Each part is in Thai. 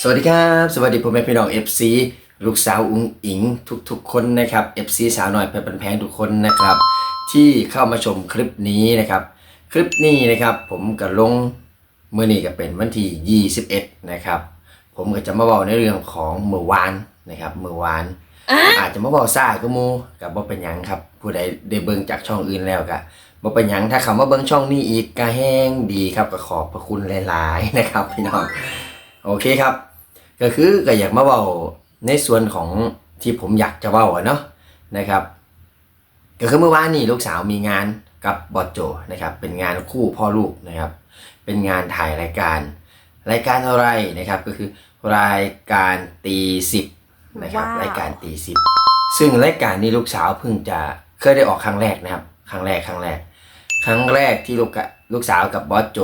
สวัสดีครับ สวัสดีพ่อแม่พี่น้อง FC ลูกสาวอุ้งอิงทุกๆ คนนะครับ FC สาวน้อยเพชรบันแพงทุกคนนะครับ ที่เข้ามาชมคลิปนี้นะครับ คลิปนี้นะครับ ผมก็ลงเมื่อนี้ก็เป็นวันที่ 21 นะครับ ผมก็จะมาบอกในเรื่องของเมื่อวานนะครับเมื่อวาน อาจจะมาบอกซ่าก็มูกับบ่เป็นหยังครับ ผู้ใดได้เบิ่งจากช่องอื่นแล้วก็บ่เป็นหยังถ้าเขามาเบิ่งช่องนี้อีกก็แห้งดีครับก็ขอบพระคุณหลาย ๆ นะครับ พี่น้อง โอเคครับ ก็คือก็อยากมาเว้าในส่วนของที่ผมอยากจะเว้าอะเนาะนะครับ ก็คือเมื่อวานนี้ลูกสาวมีงานกับบอสโจนะครับ เป็นงานคู่พ่อลูกนะครับ เป็นงานถ่ายรายการ รายการอะไรนะครับ ก็คือรายการตีสิบนะครับ ว้าว รายการตีสิบซึ่งรายการนี้ลูกสาวเพิ่งจะเคยได้ออกครั้งแรกนะครับ ครั้งแรกครั้งแรก ครั้งแรกที่ลูกกะลูกสาวกับบอสโจ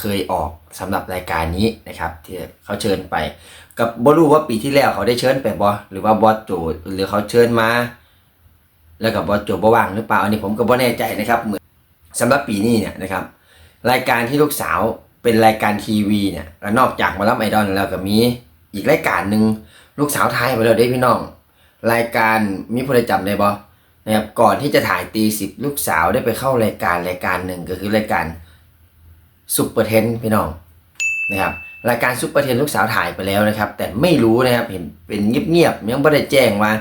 เคยออกสำหรับรายการนี้นะครับ ที่เขาเชิญไป กับบรู้ว่าปีที่แล้วเขาได้เชิญไปบอหรือว่าบอสโจหรือเขาเชิญมา แล้วกับบอสโจบ่ว่างหรือเปล่าอันนี้ผมก็บ่แน่ใจนะครับเหมือนสำหรับปีนี้เนี่ยนะครับ รายการที่ลูกสาวเป็นรายการทีวีเนี่ยนอกจากมารับไอดอลแล้วก็มีอีกรายการหนึ่งลูกสาวทายไปแล้วได้พี่น้อง รายการมีผู้ใดจำได้บ่นะครับก่อนที่จะถ่ายตีสิบลูกสาวได้ไปเข้ารายการรายการหนึ่งก็คือรายการ ซุปเปอร์เทนพี่น้องนะครับรายการซุปเปอร์เทนลูกสาวถ่ายไปแล้วนะครับ แต่ไม่รู้นะครับเห็นเป็นเงียบๆยังไม่ได้แจ้งว่า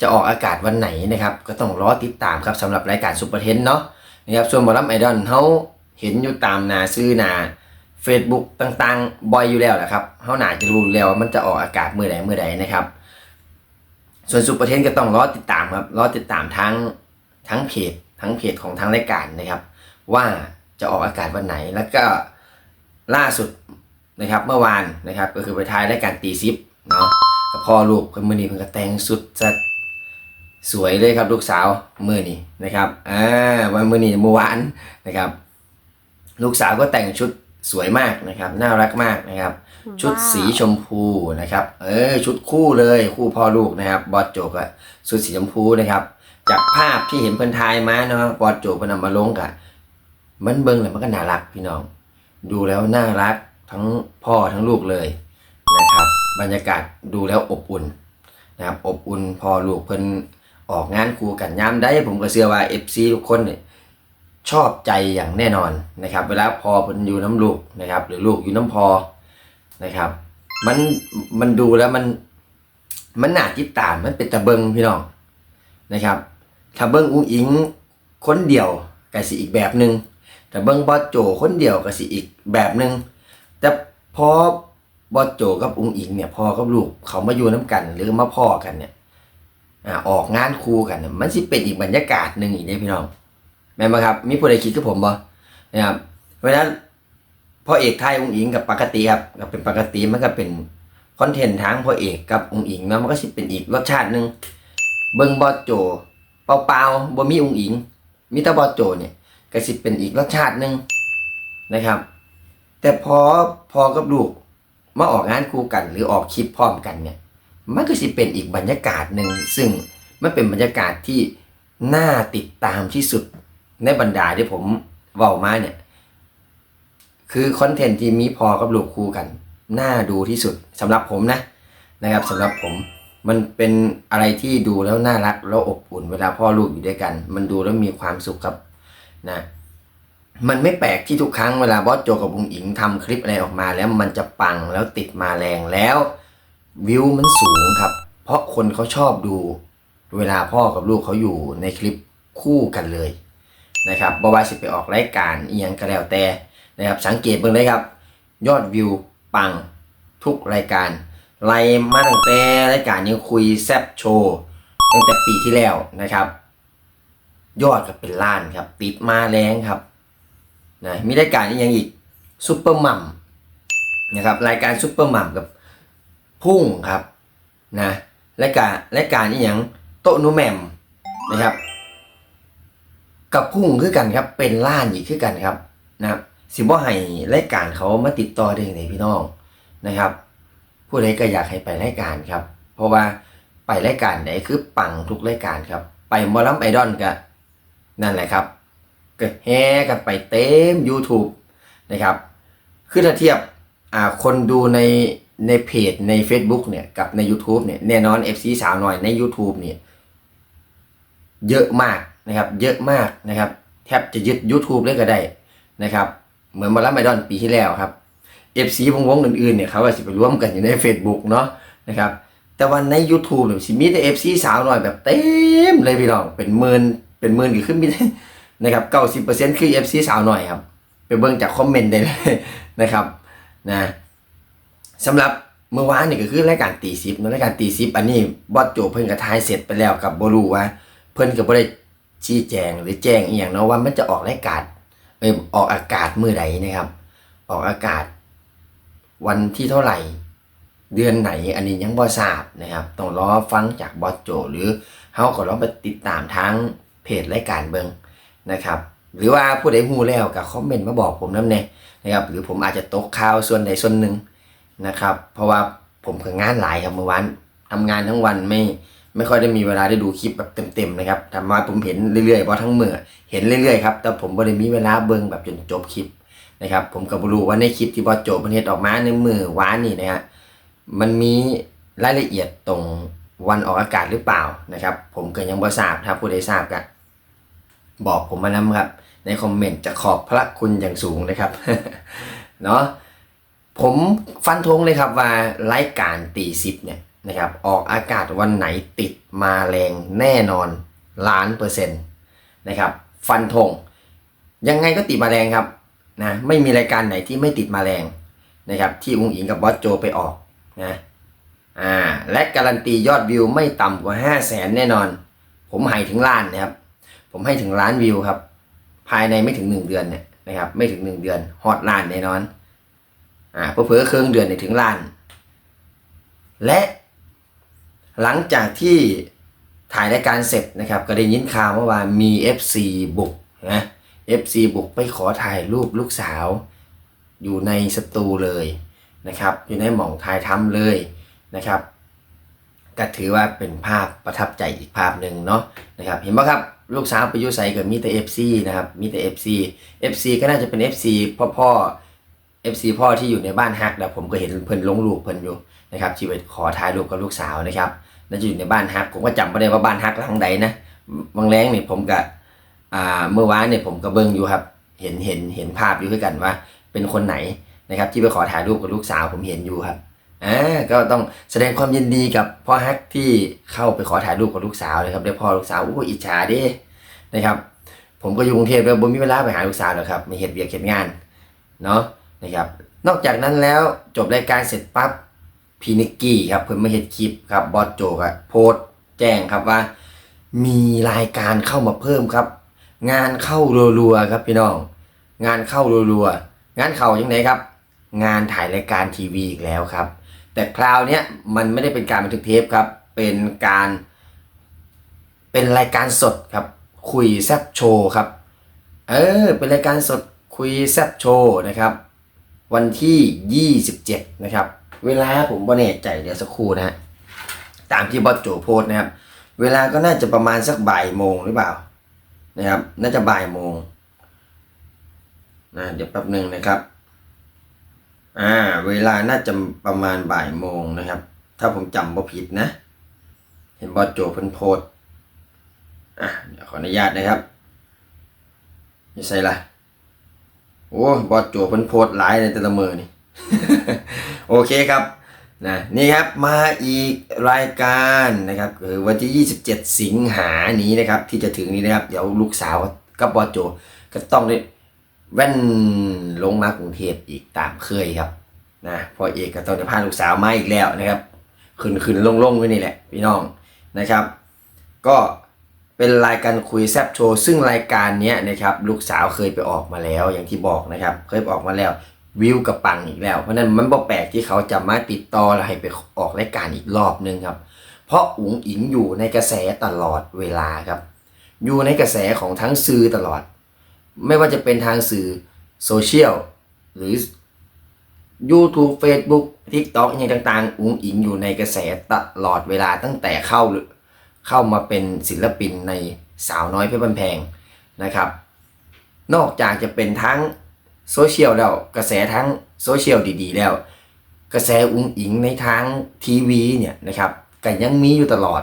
จะออกอากาศวันไหนนะครับก็ต้องรอติดตามครับสำหรับรายการซุปเปอร์เทนเนาะนะครับส่วนบอลลัมไอดอลเขาเห็นอยู่ตามนาซื้อนา Facebook ต่างๆบ่อยอยู่แล้วแหละครับเขาหนาจะรู้แล้วว่ามันจะออกอากาศเมื่อใดเมื่อใดนะครับ ส่วนซุปเปอร์เทนก็ต้องรอติดตามครับรอติดตามทั้งทั้งเพจทั้งเพจของทางรายการนะครับ ว่า จะออกอากาศวันไหน แล้วก็ล่าสุดนะครับเมื่อวานนะครับก็คือไปถ่ายรายการตีซิปเนาะกับพ่อลูกเพิ่นมือนี้เพิ่นก็แต่งสุดจะสวยเลยครับลูกสาวมือนี้นะครับอ่าวันมือนี้เมื่อวานนะครับ ลูกสาวก็แต่งชุดสวยมากนะครับ น่ารักมากนะครับ ชุดสีชมพูนะครับ เออชุดคู่เลยคู่พ่อลูกนะครับ บอสโจกอะชุดสีชมพูนะครับ จากภาพที่เห็นเพิ่นทายมาเนาะบอสโจกเพิ่นนำมาลงกะ มันเบิ่งแล้วมันก็น่ารักพี่น้อง ดูแล้วน่ารักทั้งพ่อทั้งลูกเลยนะครับ บรรยากาศดูแล้วอบอุ่นนะครับอบอุ่นพอลูกเพิ่นออกงานคู่กันยามได้ ผมก็เชื่อว่า FC ทุกคนเนี่ยชอบใจอย่างแน่นอนนะครับ เวลาพอเพิ่นอยู่น้ำลูกนะครับ หรือลูกอยู่น้ำพอนะครับ มันมันดูแล้วมันมันน่าติดตามมันเป็นตะเบิงพี่น้องนะครับถ้าเบิงอุ้งอิงคนเดียวก็สิอีกแบบหนึ่ง แต่เบิงบอสโจคนเดียวก็สิอีกแบบหนึ่งแต่พอบอสโจกับอุ้งอิงเนี่ยพอกับลูกเขามาอยู่น้ำกัน หรือมาพ่อกันเนี่ยอ่าออกงานคู่กันเนี่ยมันสิเป็นอีกบรรยากาศหนึ่งอีกเด้พี่น้องแม่นบ่ครับ มีผู้ใดคิดกับผมบ่นะครับเพราะฉะนั้นพ่อเอกไทยองค์อิงกับปกติครับก็เป็นปกติมันก็เป็นคอนเทนต์ทางพ่อเอกกับองค์อิงเนะมันก็สิเป็นอีกรสชาติหนึงเบิ่งบอสโจเปล่าๆบ่มีองค์อิง มีแต่บอสโจเนี่ย ก็สิเป็นอีกรสชาติหนึ่งนะครับ แต่พอพอกับลูกมาออกงานคู่กัน หรือออกคลิปพร้อมกันเนี่ย มันก็สิเป็นอีกบรรยากาศหนึ่งซึ่งมันเป็นบรรยากาศที่น่าติดตามที่สุดในบรรดาที่ผมเว้ามาเนี่ย คือคอนเทนต์ที่มีพอกับลูกคู่กัน น่าดูที่สุดสำหรับผมนะนะครับสำหรับผมมันเป็นอะไรที่ดูแล้วน่ารักแล้วอบอุ่น เวลาพ่อลูกอยู่ด้วยกัน มันดูแล้วมีความสุขครับ นะมันไม่แปลกที่ทุกครั้งเวลาบอสโจกับบุงอิงทำคลิปอะไรออกมา แล้วมันจะปังแล้วติดมาแรงแล้ววิวมันสูงครับ เพราะคนเขาชอบดู เวลาพ่อกับลูกเขาอยู่ในคลิปคู่กันเลยนะครับบ่ว่าสิไปออกรายการอียังก็แล้วแต่นะครับสังเกตเบิ่งเลยครับ ยอดวิวปังทุกรายการไล่มาตั้งแต่รายการยังคุยแซบโชว์ตั้งแต่ปีที่แล้วนะครับ ยอดก็เป็นล้านครับ ติดมาแรงครับนะมีรายการนี้ยังอีกซุปเปอร์มัมนะครับรายการซุปเปอร์มัมกับพุ่งครับนะรายการรายการนี้ยังโต๊ะนูแหมมนะครับกับพุ่งคือกันครับเป็นล้านอีกคือกันครับนะครับสิบ่ให้รายการเขามาติดต่อได้ยังไงพี่น้องนะครับ ผู้ใดก็อยากให้ไปรายการครับ เพราะว่าไปรายการไหนคือปังทุกรายการครับ ไปมอลัมไอดอลก็ นั่นแหละครับก็แห่กันไปเต็ม YouTube นะครับ คือถ้าเทียบคนดูในในเพจใน Facebook เนี่ยกับใน YouTube เนี่ยแน่นอน FC สาวหน่อยใน YouTube เนี่ยเยอะมากนะครับ เยอะมากนะครับ แทบจะยึด YouTube เลยก็ได้นะครับ เหมือนมาลาไมดอนปีที่แล้วครับ FC วงวงอื่นๆเนี่ยเขาก็สิไปร่วมกันอยู่ใน Facebook เนาะนะครับแต่ว่าใน YouTube เนี่ยสิมีแต่ FC สาวหน่อยแบบเต็มเลยพี่น้องเป็นหมื่น เป็นหมื่นกี่ขึ้นมีได้นะครับเก้าสิบเปอร์เซ็นต์คือ FC สาวหน่อยครับ ไปเบิ่งจากคอมเมนต์ได้เลยนะครับนะสำหรับเมื่อวานนี่ก็คือรายการตีซิปนะรายการตีซิปอันนี้บอสโจเพิ่นก็ทายเสร็จไปแล้วกับบรูว่าเพิ่นก็บ่ได้ชี้แจงหรือแจ้งอีหยังเนาะว่ามันจะออกรายการเออออกอากาศมื้อใดนะครับ ออกอากาศ วันที่เท่าไหร่ เดือนไหนอันนี้ยังบ่ทราบนะครับต้องรอฟังจากบอสโจ หรือเฮาก็ลองไปติดตามทาง เพจรายการเบิงนะครับ หรือว่าผู้ใดฮู้แล้วก็คอมเมนต์มาบอกผมน้ำแน่นะครับ หรือผมอาจจะตกข่าวส่วนใดส่วนหนึ่งนะครับ เพราะว่าผมก็งานหลายครับเมื่อวานทำงานทั้งวันไม่ไม่ค่อยได้มีเวลาได้ดูคลิปแบบเต็มๆนะครับทำมาผมเห็นเรื่อยๆเพราะทั้งเมื่อเห็นเรื่อยๆครับแต่ผมบ่ได้มีเวลาเบิ่งแบบจนจบคลิปนะครับผมก็บ่รู้ว่าในคลิปที่บอโจเพิ่นเฮ็ดออกมาในมือวานนี่นะฮะมันมีรายละเอียดตรง วันออกอากาศหรือเปล่านะครับ ผมก็ยังบ่ทราบถ้าผู้ใดทราบก็บอกผมมานะครับ ในคอมเมนต์จะขอบพระคุณอย่างสูงนะครับเนาะผมฟันธงเลยครับว่ารายการตีสิบเนี่ยนะครับออกอากาศวันไหนติดมาแรงแน่นอนล้านเปอร์เซ็นต์นะครับ ฟันธงยังไงก็ติดมาแรงครับนะไม่มีรายการไหนที่ไม่ติดมาแรงนะครับ ที่อุ้งอิงกับบอสโจไปออกนะ อ่าและการันตียอดวิวไม่ต่ำกว่า 5 0 0แสนแน่นอน ผมให้ถึงล้านนะครับ ผมให้ถึงล้านวิวครับ ภายในไม่ถึง 1 เดือนเนี่ยนะครับ ไม่ถึง 1 เดือนฮอตล้านแน่นอนอ่าเพิ่อๆครึ่งเดือนเนี่ยถึงล้าน และหลังจากที่ถ่ายรายการเสร็จนะครับ ก็ได้ยินข่าวว่อวานมี FC บุกนะ FC บุกไปขอถ่ายรูปลูกสาว อยู่ในสตูเลยนะครับ อยู่ในหม่องทายทำเลย นะครับก็ถือว่าเป็นภาพประทับใจอีกภาพหนึ่งเนาะนะครับเห็นไหมครับลูกสาวไปยุใส่กับมีแต่ FC นะครับมีแต่ FC FC ก็น่าจะเป็น FC พ่อพ่อ FC พ่อที่อยู่ในบ้านฮักแล้วผมก็เห็นเพิ่นลงรูปเพิ่นอยู่นะครับที่ไปขอถ่ายรูปกับลูกสาวนะครับน่าจะอยู่ในบ้านฮักผมก็จำไม่ได้ว่าบ้านฮักหลังใดนะบางแรงเนี่ยผมกับอ่าเมื่อวานเนี่ยผมก็เบิ่งอยู่ครับเห็นเห็นเห็นภาพอยู่ด้วยกันว่า เป็นคนไหนนะครับที่ไปขอถ่ายรูปกับลูกสาวผมเห็นอยู่ครับ อ่าก็ต้องแสดงความยินดีกับพ่อฮักที่เข้าไปขอถ่ายรูปกับลูกสาวนะครับได้พ่อลูกสาวอู้อิจฉาดินะครับ ผมก็อยู่กรุงเทพแล้วผมมีเวลาไปหาลูกสาวแล้วครับไม่เห็นเวียกเห็นงานเนาะนะครับ นอกจากนั้นแล้วจบรายการเสร็จปั๊บพีนิกกี้ครับเพิ่นมาเห็นคลิปครับบอสโจครับโพสแจ้งครับว่า มีรายการเข้ามาเพิ่มครับ งานเข้ารัวๆครับพี่น้อง งานเข้ารัวๆงานเข้ายังไงครับ งานถ่ายรายการทีวีอีกแล้วครับ แต่คราวนี้มันไม่ได้เป็นการบันทึกเทปครับ เป็นการเป็นรายการสดครับ คุยแซบโชว์ครับ เออ เป็นรายการสดคุยแซบโชว์นะครับ วันที่ 27 นะครับ เวลาผมบ่แน่ใจเดี๋ยวสักครู่นะฮะตามที่บอสโจโพสนะครับ เวลาก็น่าจะประมาณสักบ่ายโมงหรือเปล่า นะครับ น่าจะบ่ายโมงนะเดี๋ยวแป๊บหนึ่งนะครับ อ่า เวลาน่าจะประมาณบ่ายโมงนะครับ ถ้าผมจำบ่ผิดนะ เห็นบอโจเพิ่นโพสอะเดี๋ยวขออนุญาตนะครับนี่ใส่ละโอ้บอโจเพิ่นโพสหลายในแต่ละมือนี่ โอเคครับนะนี่ครับมาอีกรายการนะครับคือวันที่ 27 สิงหานี้นะครับ ที่จะถึงนี้นะครับ เดี๋ยวลูกสาวกับบอโจก็ต้องได้ แว่นลงมากรุงเทพอีกตามเคยครับนะพอเอกก็ต้องจะพาลูกสาวมาอีกแล้วนะครับขึ้นขึ้นลงลงไว้นี่แหละพี่น้องนะครับ ก็เป็นรายการคุยแซบโชว์ซึ่งรายการนี้นะครับลูกสาวเคยไปออกมาแล้วอย่างที่บอกนะครับ เคยไปออกมาแล้ววิวกับปังอีกแล้ว เพราะนั้นมันบ่แปลกที่เขาจะมาติดต่อแล้วให้ไปออกรายการอีกรอบนึงครับ เพราะอุ๋งอิงอยู่ในกระแสตลอดเวลาครับ อยู่ในกระแสของทั้งสื่อตลอด ไม่ว่าจะเป็นทางสื่อโซเชียลหรือ YouTube Facebook TikTok อย่างต่างๆ อุ้งอิงอยู่ในกระแสตลอดเวลาตั้งแต่เข้าเข้ามาเป็นศิลปินในสาวน้อยเพชรบันแพงนะครับ นอกจากจะเป็นทั้งโซเชียลแล้วกระแสทั้งโซเชียลดีๆ แล้ว กระแสอุ้งอิงในทางทีวีเนี่ยนะครับก็ยังมีอยู่ตลอด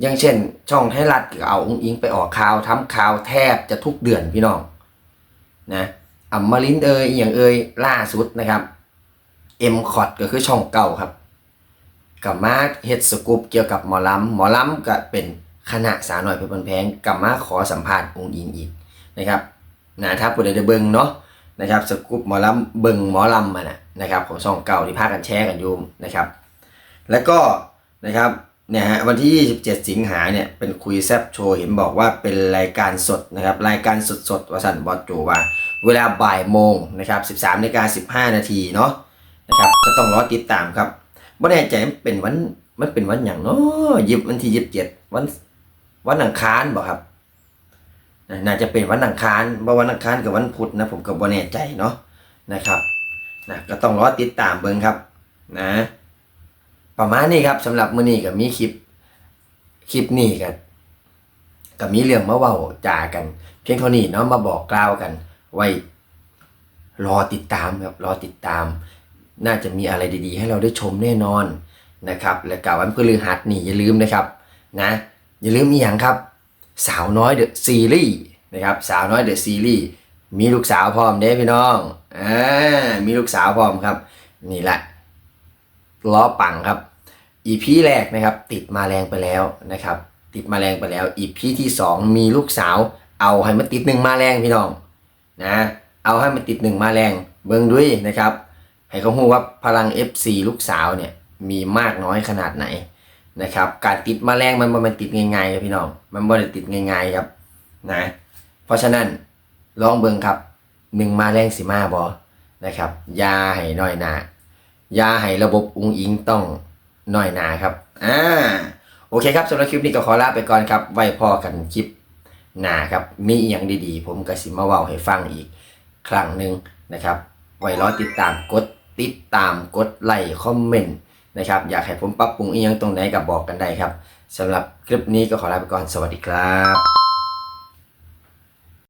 อย่างเช่น ช่องไทยรัฐก็เอาอุ้งอิงไปออกข่าวทำข่าวแทบจะทุกเดือนพี่น้องนะอัมมารินด์เอ่ยอย่างเอ่ยล่าสุดนะครับเอ็มคอดก็คือช่องเก่าครับกับมาเฮ็ดสกูปเกี่ยวกับหมอลำหมอลำก็เป็นคณะสาหน่อยเพชรบันแพงกับมาขอสัมภาษณ์อุ้งอิงอีกนะครับนะถ้าผู้ใดได้เบิ่งเนาะนะครับสกูปหมอลำเบิงหมอลำมานะนะครับของช่องเก่าที่พากันแชร์กันอยู่นะครับ แล้วก็นะครับ เนี่ยฮะวันที่ 27 สิงหาเนี่ยเป็นคุยแซบโชว์เห็นบอกว่าเป็นรายการสดนะครับรายการสดสดวสันต์บอสโจว่าเวลาบ่ายโมงนะครับ 13นาฬิกา15 นาทีเนาะนะครับก็ต้องรอติดตามครับไม่แน่ใจมันเป็นวันมันเป็นวันอย่างเนาะยิบวันที่ 27 วันวันอังคารบอกครับน่าจะเป็นวันอังคารเพราะวันอังคารกับวันพุธนะผมก็บ่แน่ใจเนาะนะครับนะก็ต้องรอติดตามเบิ่งครับนะ ประมาณนี้ครับสำหรับมื้อนี้ก็มีคลิปคลิปนี้ก็ก็มีเรื่องมาเว้าจากัน เพียงเท่านี้เนาะมาบอกกล่าวกัน ไว้รอติดตามครับรอติดตาม น่าจะมีอะไรดีๆ ให้เราได้ชมแน่นอนนะครับ และกล่าววันพฤหัสนี่อย่าลืมนะครับนะอย่าลืมมีอย่างครับ สาวน้อยเดอะซีรีส์นะครับสาวน้อยเดอะซีรีส์มีลูกสาวพร้อมเด้พี่น้องอ่ามีลูกสาวพร้อมครับ นี่แหละล้อปังครับ อีพีแรกนะครับ ติดมาแรงไปแล้วนะครับ ติดมาแรงไปแล้วอีพีที่สองมีลูกสาว เอาให้มันติดหนึ่งมาแรงพี่น้องนะเอาให้มันติดหนึ่งมาแรงเบิ่งด้วยนะครับ ให้เขาหูว่าพลัง FC ลูกสาวเนี่ยมีมากน้อยขนาดไหนนะครับ การติดมาแมลงมันมันติดง่ายๆครับพี่น้อง มันบ่ได้ติดง่ายๆครับนะเพราะฉะนั้นลองเบิ่งครับหนึ่งมาแรงสิมาบอนะครับยาให้น้อยหนายาให้ระบบอุ้งอิงต้อง น้อยหนาครับ อ่า โอเคครับสำหรับคลิปนี้ก็ขอลาไปก่อนครับ ไว้พอกันคลิปหนาครับ มีอย่างดีๆ ผมก็สิมาเว้าให้ฟังอีกครั้งหนึ่งนะครับ ไว้รอติดตามกดติดตามกดไลค์คอมเมนต์นะครับ อยากให้ผมปรับปรุงอีกยังตรงไหนกับบอกกันได้ครับสำหรับคลิปนี้ก็ขอลาไปก่อนสวัสดีครับ